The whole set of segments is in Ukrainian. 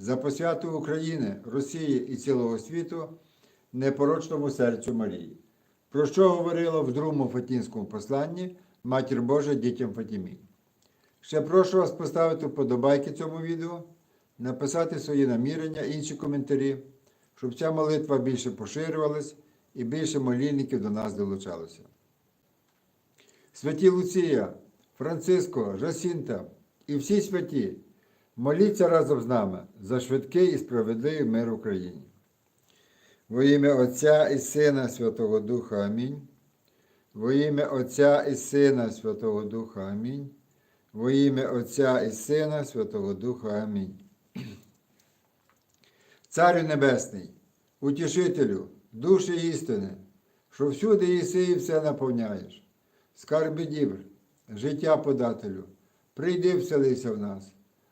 за посвяту України, Росії і цілого світу непорочному серцю Марії. Про що говорила в другому Фатінському посланні Матір Божа дітям Фатімі. Ще прошу вас поставити вподобайки цьому відео, написати свої намірення, інші коментарі, щоб ця молитва більше поширювалась і більше молільників до нас долучалося. Святі Луція, Франциско, Жасінта і всі святі, моліться разом з нами за швидкий і справедливий мир Україні. Во ім'я Отця і Сина Святого Духа Амінь. Во ім'я Отця і Сина Святого Духа Амінь. Во ім'я Отця і Сина Святого Духа Амінь. Царю Небесний, утішителю, душі істини, що всюди єси і все наповняєш, скарби дібр, життя подателю, прийди вселися в нас,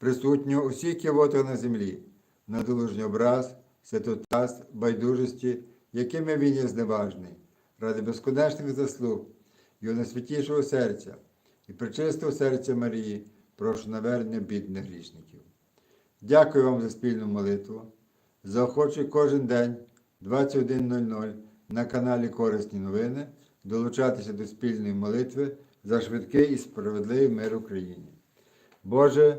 присутнього усіх кивотах на землі, на долужній образ, святотаз, байдужості, якими він є зневажний, ради безконечних заслуг, його найсвятішого серця і причистого серця Марії прошу навернення бідних грішників. Дякую вам за спільну молитву. Заохочую кожен день 21.00 на каналі Корисні новини долучатися до спільної молитви за швидкий і справедливий мир Україні. Боже,